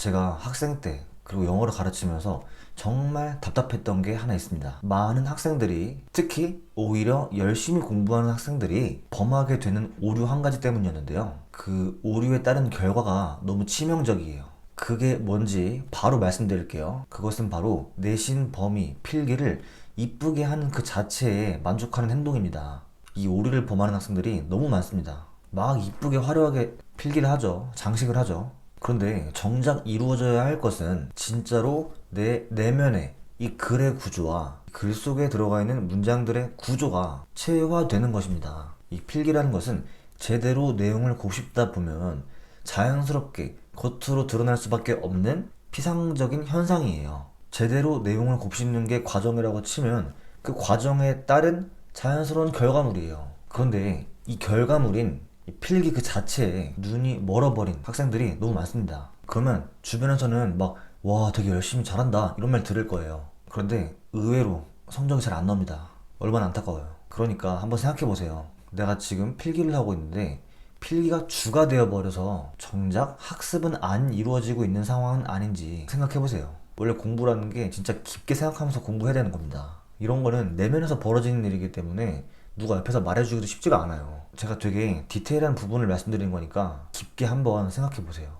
제가 학생 때 그리고 영어를 가르치면서 정말 답답했던 게 하나 있습니다. 많은 학생들이 특히 오히려 열심히 공부하는 학생들이 범하게 되는 오류 한 가지 때문이었는데요. 그 오류에 따른 결과가 너무 치명적이에요. 그게 뭔지 바로 말씀드릴게요. 그것은 바로 내신 범위, 필기를 이쁘게 하는 그 자체에 만족하는 행동입니다. 이 오류를 범하는 학생들이 너무 많습니다. 막 이쁘게 화려하게 필기를 하죠. 장식을 하죠. 그런데 정작 이루어져야 할 것은 진짜로 내 내면의 이 글의 구조와 글 속에 들어가 있는 문장들의 구조가 체화되는 것입니다. 이 필기라는 것은 제대로 내용을 곱씹다 보면 자연스럽게 겉으로 드러날 수밖에 없는 피상적인 현상이에요. 제대로 내용을 곱씹는 게 과정이라고 치면 그 과정에 따른 자연스러운 결과물이에요. 그런데 이 결과물인 이 필기 그 자체에 눈이 멀어버린 학생들이 너무 많습니다. 그러면 주변에서는 막, 와, 되게 열심히 잘한다. 이런 말 들을 거예요. 그런데 의외로 성적이 잘 안 나옵니다. 얼마나 안타까워요. 그러니까 한번 생각해 보세요. 내가 지금 필기를 하고 있는데 필기가 주가 되어버려서 정작 학습은 안 이루어지고 있는 상황은 아닌지 생각해 보세요. 원래 공부라는 게 진짜 깊게 생각하면서 공부해야 되는 겁니다. 이런 거는 내면에서 벌어지는 일이기 때문에 누가 옆에서 말해주기도 쉽지가 않아요. 제가 되게 디테일한 부분을 말씀드리는 거니까 깊게 한번 생각해 보세요.